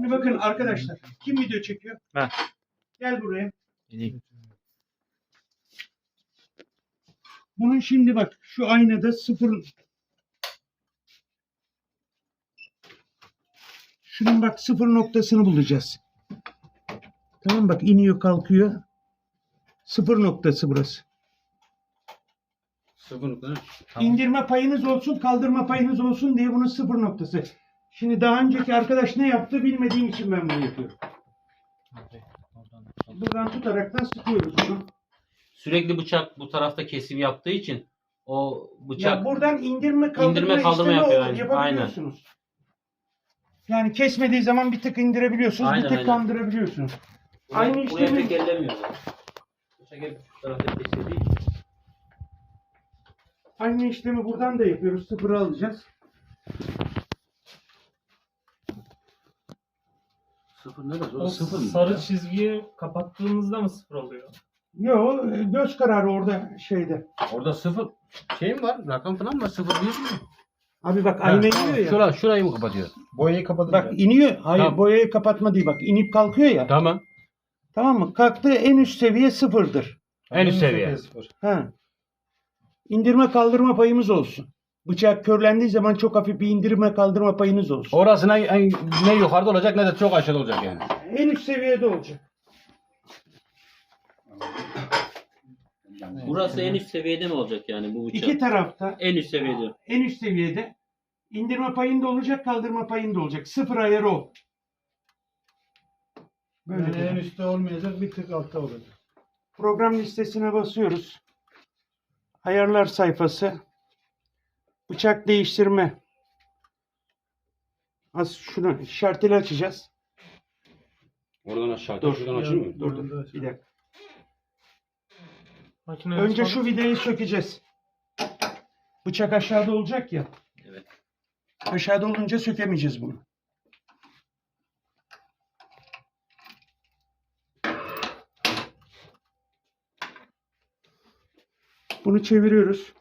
Şimdi bakın arkadaşlar. Kim video çekiyor? Ben. Gel buraya. Geleyim. Bunun şimdi bak şu aynada sıfır Şunun bak sıfır noktasını bulacağız. Tamam bak iniyor kalkıyor. Sıfır noktası burası. Sıfır nokta. İndirme payınız olsun, kaldırma payınız olsun diye bunun sıfır noktası. Şimdi daha önceki arkadaş ne yaptı bilmediğim için ben bunu yapıyorum. Buradan tutaraktan sıkıyoruz bunu. Sürekli bıçak bu tarafta kesim yaptığı için o bıçak Ya buradan indirme kaldırma, İndirme, kaldırma işlemi yapıyor, o- aynen. yapabiliyorsunuz. Yani kesmediği zaman bir tık indirebiliyorsunuz, Aynen, bir tık aynen. kaldırabiliyorsunuz. buraya, Aynı buraya işlemi- pek ellemiyor. zaten. Bıçak hep şu tarafta kesildiği için. Aynı işlemi buradan da yapıyoruz. Sıfırı alacağız. Sıfır neresi? O O sıfır mı? sarı çizgiyi kapattığımızda mı sıfır oluyor? Yo, göz kararı orada şeyde. Orada sıfır şey mi var? Rakam falan mı var? Sıfır değil mi? Abi bak ayna iniyor ya. Şura, şurayı mı kapatıyor? Boyayı kapadım. Bak iniyor. Hayır Tamam. boyayı kapatma değil bak. inip kalkıyor ya. Tamam. Tamam mı? Kalktığı en üst seviye sıfırdır. En üst seviye. Ha. İndirme kaldırma payımız olsun. Bıçak körlendiği zaman çok hafif bir indirme kaldırma payınız olsun. Orasına en- ne yukarıda olacak ne de çok aşağıda olacak yani. En üst seviyede olacak. Burası en üst seviyede mi olacak yani bu bıçak? İki tarafta En üst seviyede. en üst seviyede indirme payında olacak, kaldırma payında olacak. Sıfır ayarı o. Böyle Yani en dedim. üstte olmayacak bir tık altta olacak. Program listesine basıyoruz. Ayarlar sayfası. Bıçak değiştirme. Az şunu şarteli açacağız. Oradan aşağı. Dur. Şuradan açayım mı? Dur dur. Bir dakika. Makine Önce şu vidayı sökeceğiz. Bıçak aşağıda olacak ya. Evet. Aşağıda olunca sökemeyeceğiz bunu. Bunu çeviriyoruz.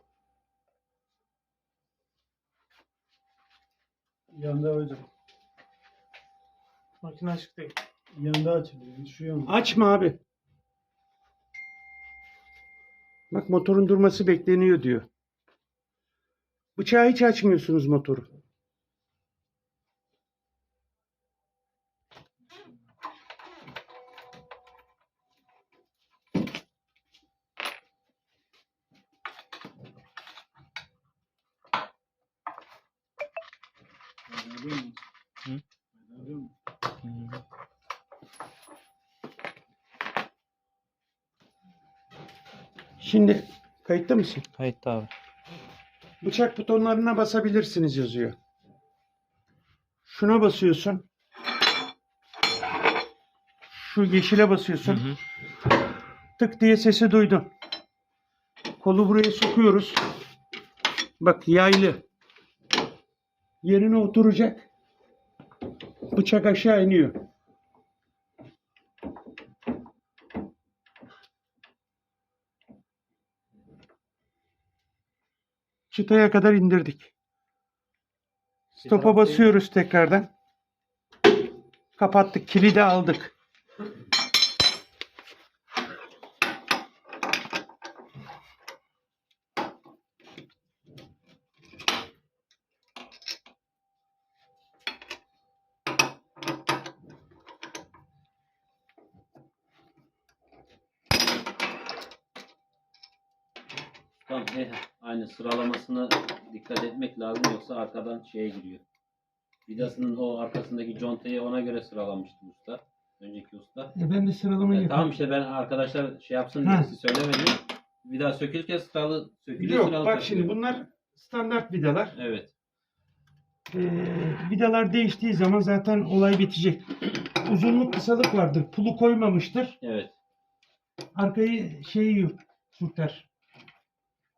Makine açık değil. Yanda açılıyor. Şu yanda. Açma abi. Bak motorun durması bekleniyor diyor. Bıçağı hiç açmıyorsunuz motoru. Hı? Şimdi kayıtta mısın? Kayıtta abi. Bıçak butonlarına basabilirsiniz yazıyor. Şuna basıyorsun. Şu yeşile basıyorsun. Tık diye sesi duydun. Kolu buraya sokuyoruz. Bak yaylı. Yerine oturacak. Bıçak aşağı iniyor. Çıtaya kadar indirdik. Stopa basıyoruz tekrardan. Kapattık. Kilidi aldık. Tamam. eh, aynı sıralamasına dikkat etmek lazım yoksa arkadan şeye giriyor. Vidasının o arkasındaki contayı ona göre sıralamıştı usta. Önceki usta. E ben de sıralamayı E, yapayım. tamam işte ben arkadaşlar şey yapsın Ha. diye size söylemedim. Vida sökülürken sıralı sökülüyor Yok sıralı bak takılıyor. şimdi bunlar standart vidalar. Evet. Ee, vidalar değiştiği zaman zaten olay bitecek. Uzunluk kısalık vardır. Pulu koymamıştır. Evet. Arkayı şeyi sürter.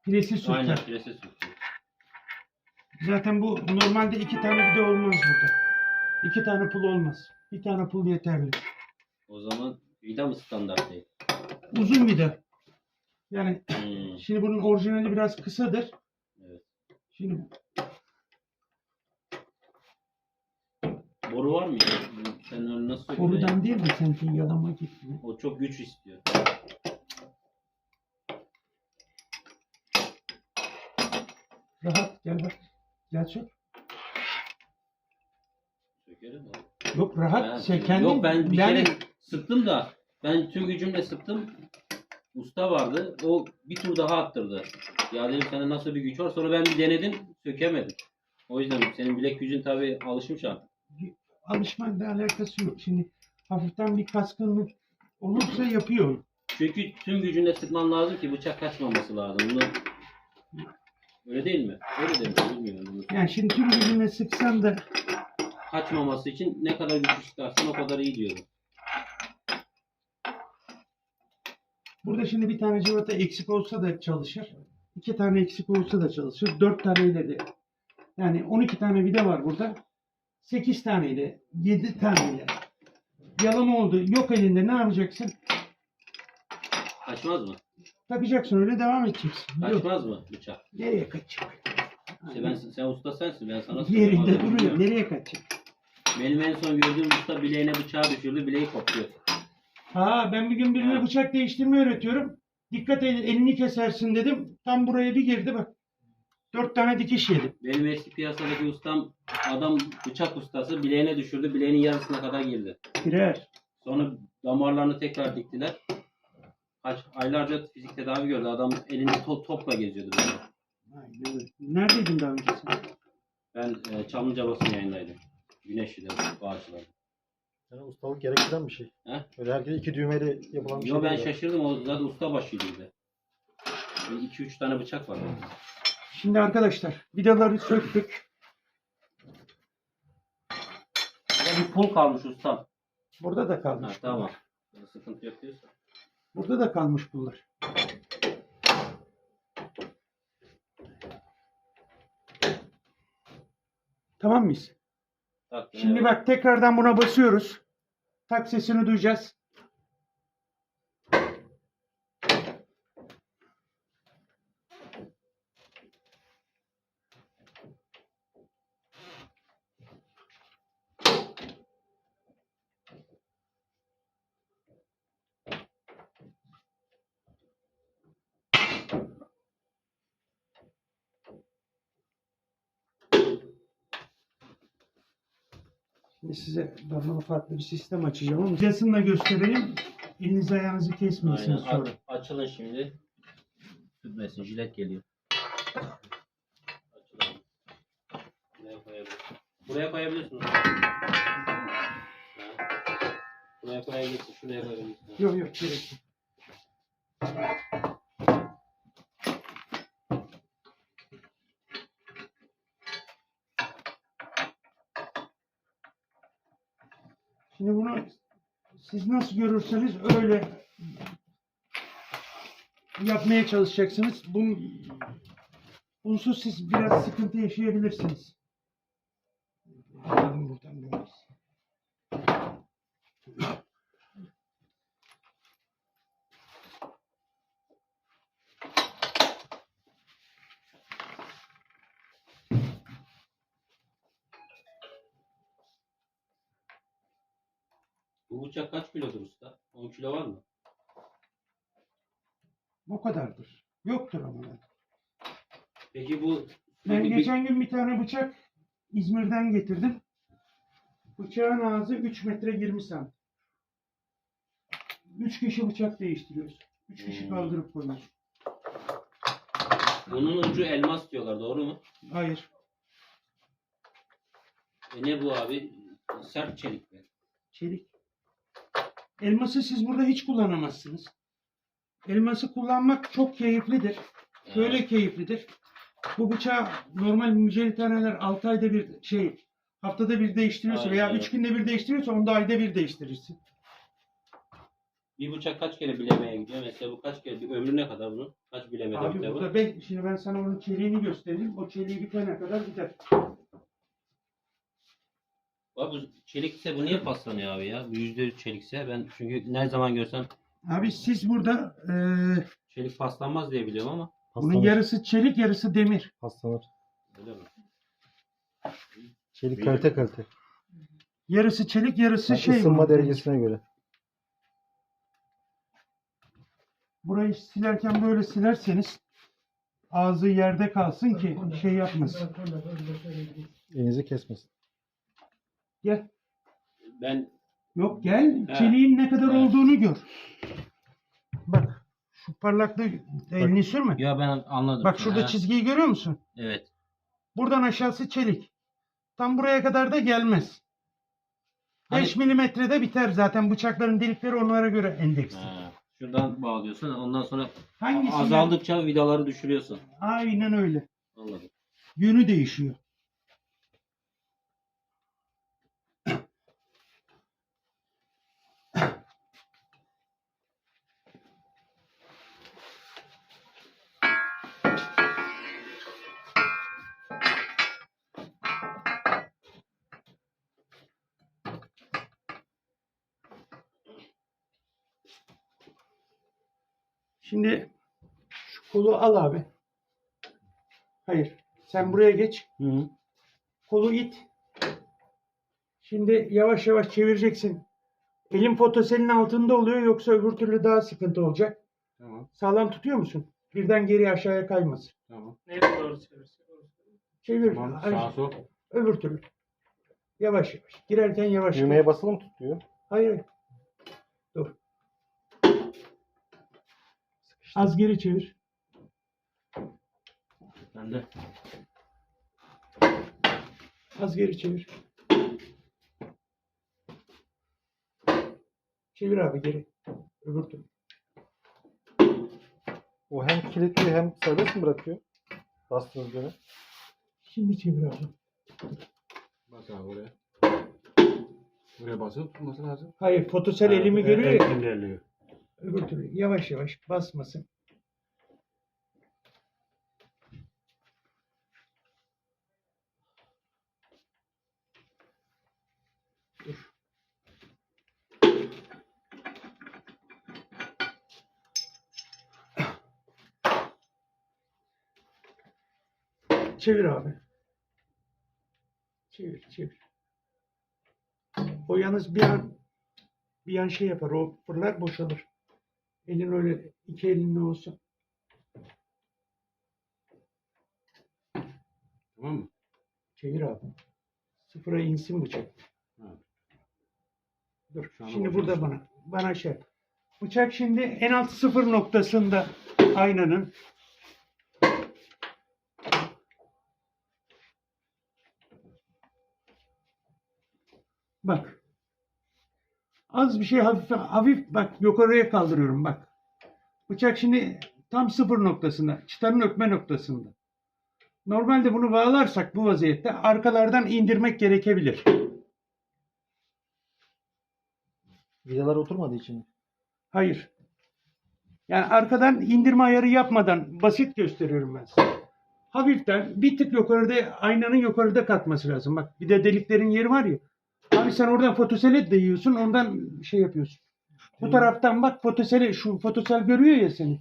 Pilesi sürter. Aynen piresi sürtüyor. Zaten bu normalde iki tane vida olmaz burada. İki tane pul olmaz. Bir tane pul yeterli. O zaman vida mı standart değil? Uzun vida. Yani Hmm, şimdi bunun orijinali biraz kısadır. Evet. Şimdi Boru var mı? Sen onu nasıl? Borudan değil de sanki yalama gibi. O çok güç istiyor. Rahat gel bak. Gel çök. Sökerim abi. Yok Ben- rahat. Şey, kendin, Yok ben bir yani, kere sıktım da ben tüm gücümle sıktım. Usta vardı. O bir tur daha attırdı. Ya dedim sana nasıl bir güç var. Sonra ben bir denedim. Sökemedim. O yüzden senin bilek gücün tabii alışmış artık. alışmakla alakası yok. Şimdi hafiften bir kaskınlık olursa yapıyor. Çünkü tüm gücünle sıkman lazım ki bıçak kaçmaması lazım. Bunu Öyle değil mi? Öyle demiş bilmiyorum. Bunu. Yani şimdi tüm gücünle sıksan da Kaçmaması için ne kadar güç istersen o kadar iyi diyorum. burada şimdi bir tane cıvata eksik olsa da çalışır. iki tane eksik olsa da çalışır. Dört taneyle de. Yani 12 tane vida var burada. 8 taneyle, 7 taneyle. Yalama oldu. Yok elinde ne yapacaksın? Kaçmaz mı? Takacaksın öyle devam edeceksin. Yok. Kaçmaz mı bıçak? Nereye kaçacak? İşte ben, sen usta sensin. Ben sana Yerinde söyleyeyim. duruyor. Nereye kaçacak? Benim en son gördüğüm usta bileğine bıçağı düşürdü. Bileği kopuyor. Ha ben bir gün birine Ha. bıçak değiştirme öğretiyorum. Dikkat et elini kesersin dedim. Tam buraya bir girdi bak. Dört tane dikiş yedim. Benim eski piyasadaki ustam adam bıçak ustası bileğine düşürdü. Bileğinin yarısına kadar girdi. Girer. Sonra damarlarını tekrar diktiler. Aylarca fizik tedavi gördü. Adam elinde to- topla geziyordu böyle. Aynen öyle. Neredeydin daha önce sen? Ben e, Çamlıca basın yayındaydım. Güneşli'de, Bağcılar'da. Yani ustalık gerektiren bir şey. He? Öyle herkes iki düğmeyle yapılan bir Yo şey ben değil. şaşırdım. O zaten usta başıydı bir de. 2-3 tane bıçak var. Şimdi arkadaşlar vidaları söktük. Ya bir pul kalmış ustam. Burada da Ha, kalmış. tamam. Sıkıntı yok diyorsa. Burada da kalmış pullar. Tamam mıyız? Şimdi bak tekrardan buna basıyoruz. Tak sesini duyacağız. Şimdi size daha farklı bir sistem açacağım ama yazını da gösterelim. Elinizi ayağınızı Aynen. kesmeyesiniz sonra. Aç, açılın şimdi. Tutmasın. Jilet geliyor. Açılın. Buraya koyabilirsin. Buraya koyabilirsin. Ha. Buraya koyabilirsin. Şuraya koyabilirsin. Yok yok gerek yok. Şimdi bunu siz nasıl görürseniz öyle yapmaya çalışacaksınız. Bun, bunsuz siz biraz sıkıntı yaşayabilirsiniz. Bakalım buradan böyle. Bu bıçak kaç kilodur usta? 10 kilo var mı? O kadardır. Yoktur ama. Peki bu Ben bir- geçen gün bir tane bıçak İzmir'den getirdim. Bıçağın ağzı 3 metre 20 santim. 3 kişi bıçak değiştiriyoruz. 3 kişi Hmm. kaldırıp koyuyoruz. bunun ucu elmas diyorlar doğru mu? Hayır. E ne bu abi? Sert çelik mi? Çelik. Elması siz burada hiç kullanamazsınız. Elması kullanmak çok keyiflidir. Şöyle keyiflidir. Bu bıçağı normal mücevherhaneler 6 ayda bir şey haftada bir değiştiriyorsa Aynen veya öyle. 3 günde bir değiştiriyorsa onu da ayda bir değiştirirsin. Bir bıçak kaç kere bilemeye gidiyor? Mesela bu kaç kere? Bir ömrü ne kadar bunun? Kaç bilemede Abi biter bu? burada ben, şimdi ben sana onun çeliğini göstereyim. O çeliği bitene kadar gider. Abi çelikse bu niye paslanıyor abi ya? Bu yüzde yüz çelikse ben çünkü ne zaman görsem Abi siz burada eee, çelik paslanmaz diye biliyorum ama. bunun yarısı çelik yarısı demir. Hastalar. Öyle mi? Çelik kalite kalite. Yarısı çelik, yarısı Yani şey. ısınma derecesine göre. Burayı silerken böyle silerseniz ağzı yerde kalsın ki şey yapmasın. Elinizi kesmesin. Gel. Ben Yok gel. He. Çeliğin ne kadar Evet. olduğunu gör. Bak şu parlaklığı elini sürme. ya ben anladım. Bak şurada Ha, çizgiyi görüyor musun? Evet. Buradan aşağısı çelik. Tam buraya kadar da gelmez. Hani- 5 milimetrede biter zaten bıçakların delikleri onlara göre endeksli. Ha, şuradan bağlıyorsun. Ondan sonra Hangisi? azaldıkça vidaları düşürüyorsun. Aynen öyle. Anladım. Yönü değişiyor. Şimdi şu kolu al abi. Hayır. Sen buraya geç. Hı. Kolu it. Şimdi yavaş yavaş çevireceksin. Elin fotoselin altında oluyor yoksa öbür türlü daha sıkıntı olacak. Tamam. Sağlam tutuyor musun? Birden geri aşağıya kaymasın. Tamam. Neye doğru çevirsin? Çevir. Tamam. Sağa sol. öbür türlü. Yavaş yavaş. Girerken yavaş. Düğmeye basılı mı tutuyor? Hayır. hayır. Dur. Az geri çevir. Ben de. Az geri çevir. Çevir abi geri. Öbür türlü. O hem kilitli hem serbest mi bırakıyor? Bastığınız göre. Şimdi çevir abi. Bas abi oraya. Buraya basıp tutması lazım. Hayır fotosel elimi görüyor ya. ilerliyor. Öbür türlü yavaş yavaş basmasın. Dur. Çevir abi. Çevir, çevir. O yalnız bir an bir an şey yapar. O fırlar boşalır. Elin öyle iki elinle olsun. Tamam mı? Çevir abi. Sıfıra insin bıçak. Ha. Dur. Şu Şimdi burada bana. Bana şey. Bıçak şimdi en alt sıfır noktasında aynanın. Bak. Az bir şey hafif hafif bak yukarıya kaldırıyorum bak. Bıçak şimdi tam sıfır noktasında. Çıtanın öpme noktasında. Normalde bunu bağlarsak bu vaziyette arkalardan indirmek gerekebilir. Vidalar oturmadığı için. Hayır. Yani arkadan indirme ayarı yapmadan basit gösteriyorum ben size. Hafiften bir tık yukarıda aynanın yukarıda kalkması lazım. Bak bir de deliklerin yeri var ya. Abi sen oradan fotosele değiyorsun ondan şey yapıyorsun. Bu taraftan bak fotosele şu fotosel görüyor ya seni.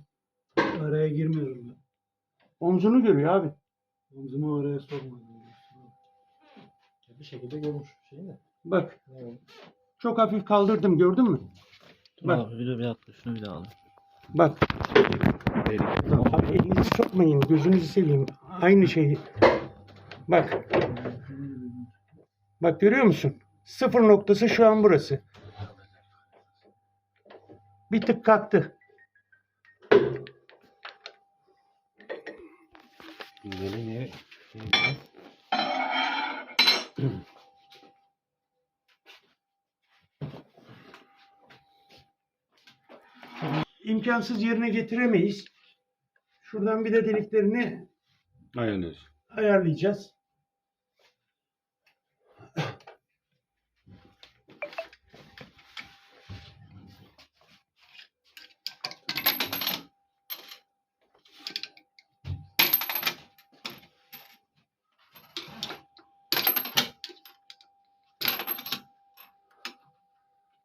Araya girmiyorum ben. Omzunu görüyor abi. Omzumu oraya sokmadım. Bir şekilde görmüş şeyi de. Bak oldu? çok hafif kaldırdım gördün mü? Bak. Abi bir de bir dakika şunu bir daha alayım. Bak. Abi elinizi sokmayın gözünüzü seveyim. Aynı şey. Bak. Bak görüyor musun? Sıfır noktası şu an burası. Bir tık kalktı. Böyle niye? İmkansız yerine getiremeyiz. Şuradan bir de deliklerini Ayarlıyorsun. ayarlayacağız.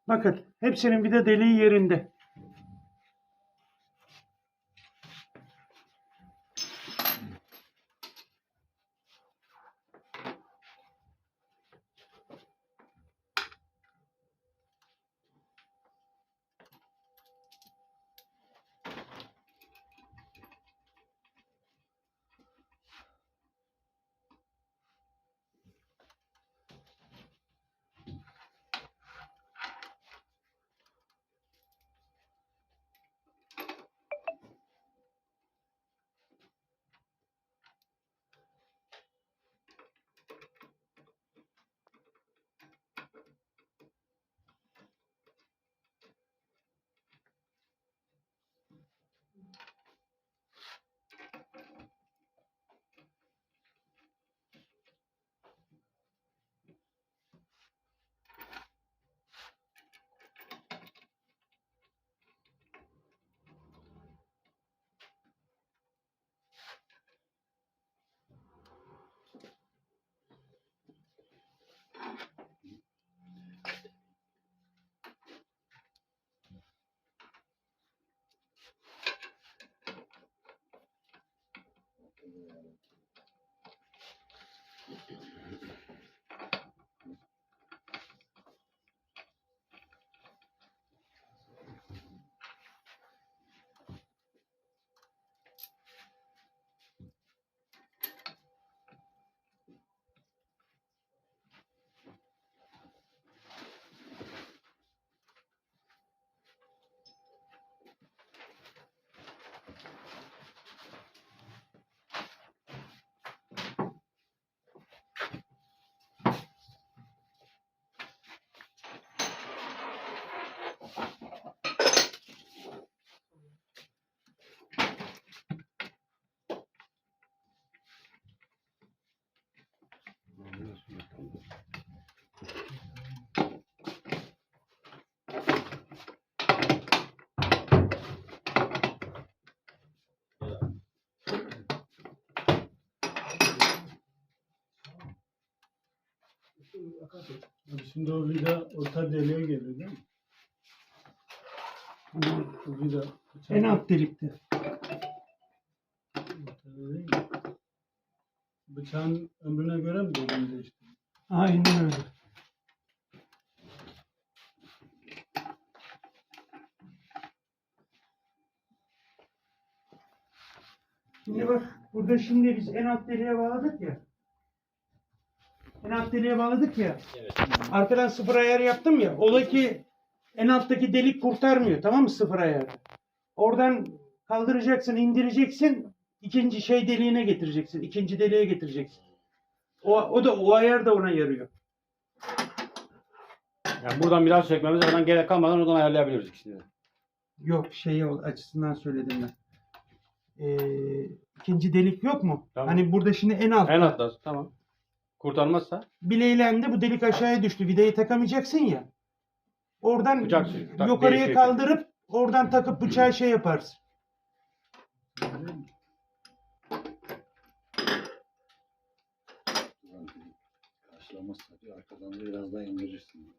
Bakın hepsinin bir de deliği yerinde. Şimdi o vida orta deliğe geliyor değil mi? O vida. En alt delikte. Ortada değil mi? Bıçağın ömrüne göre mi deliğini değiştiriyor? Aynen öyle. Şimdi bak burada şimdi biz en alt deliğe bağladık ya. En alt deliğe bağladık ya. Arkadan sıfır ayar yaptım ya. Ola ki en alttaki delik kurtarmıyor tamam mı sıfır ayarı. Oradan kaldıracaksın, indireceksin. ikinci şey deliğine getireceksin. ikinci deliğe getireceksin. O, o da o ayar da ona yarıyor. Yani buradan biraz çekmemiz oradan gerek kalmadan oradan ayarlayabiliriz ikisini. de. Yok şey ol- açısından söyledim ben. Ee, ikinci delik yok mu? Tamam. Hani burada şimdi en alt. En altta tamam. Kurtarmazsa Bileylendi bu delik aşağıya düştü. Vidayı takamayacaksın ya. Oradan Bıçak- tak- yukarıya delik- kaldırıp oradan takıp bıçağı şey yaparsın. Karşılamaz tabii. Arkadan da biraz daha indirirsin.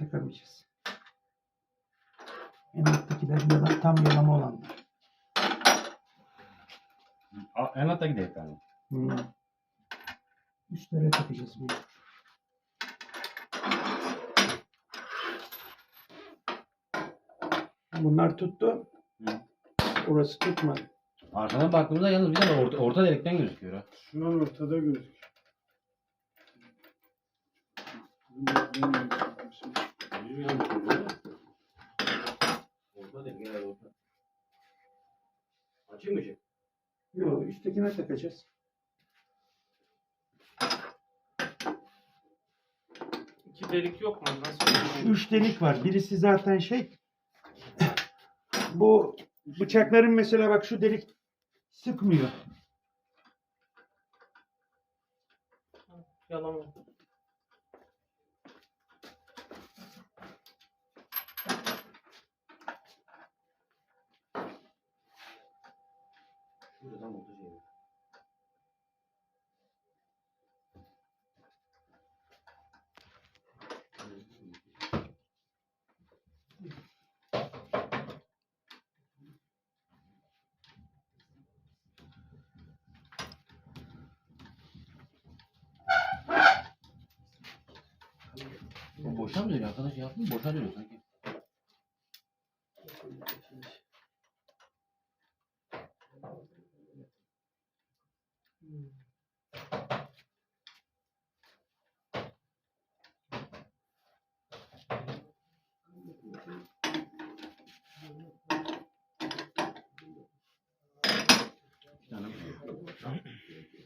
Takamayacağız. En alttakiler yalan, tam yalama olanlar. en altta gidelim yani. Hmm. Üstlere takacağız bunu. Bunlar tuttu. Hı. Orası tutmadı. Arkadan baktığımızda yalnız bir de orta, orta delikten gözüküyor ha. Şu an ortada gözüküyor. Orta delik evet orta. Açayım mı şey? Yok üsttekine takacağız. İki delik yok mu? Nasıl? Üç delik var. Birisi zaten şey. Bu bıçakların mesela bak şu delik sıkmıyor. Yalama. Şuradan orta şey. O boşa mı dönüyor arkadaş yaptın mı? Boşa dönüyor sanki.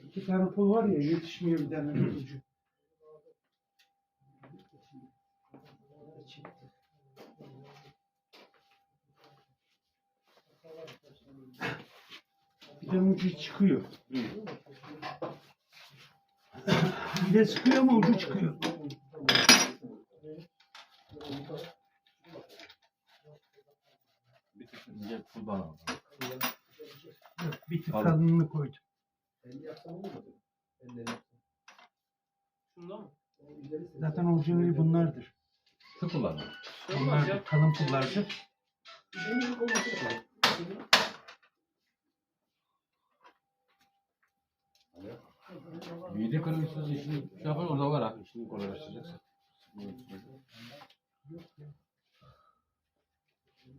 İki tane pul var ya yetişmiyor bir tane ucu. De ucu çıkıyor. Bir de sıkıyor ama ucu çıkıyor. Bir tık ince bağlama. Yok, Bir tık Kalın. kalınlığını koydum. Şunda mı? Zaten orijinali bunlardır. Şu kullanma. Şey olmaz Bunlar ya. kalın pullardır. Mide kırmızısı işini şey yapar orada var ha. İşini kolaylaştıracaksın. Nasıl yapıyor? Ha. Bir defteri tutabilirsin. Burası yakın değil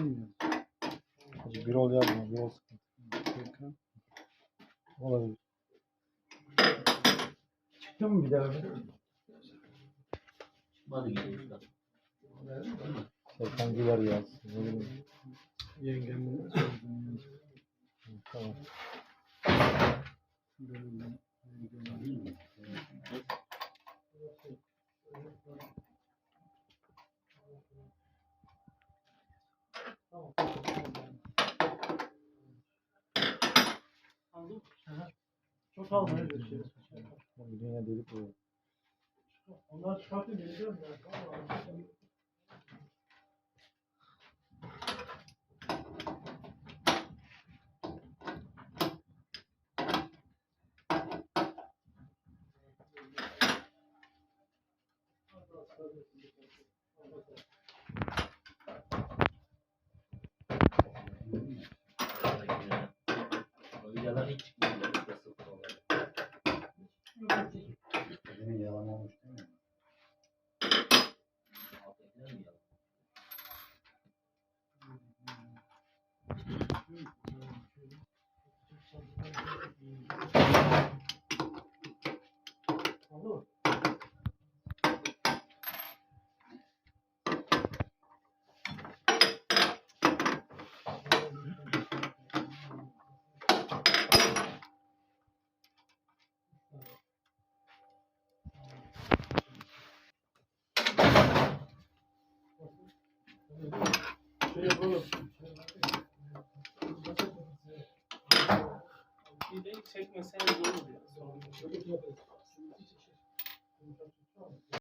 mi? Hacı bir ol yazma, bir ol sıkıntı. Olabilir. Almaya geçiyor. Oğlum Yine delik bu. Onlar çıkartıyor geliyorum ya. Vidalar çekmeseniz olur ya. Sorun yok.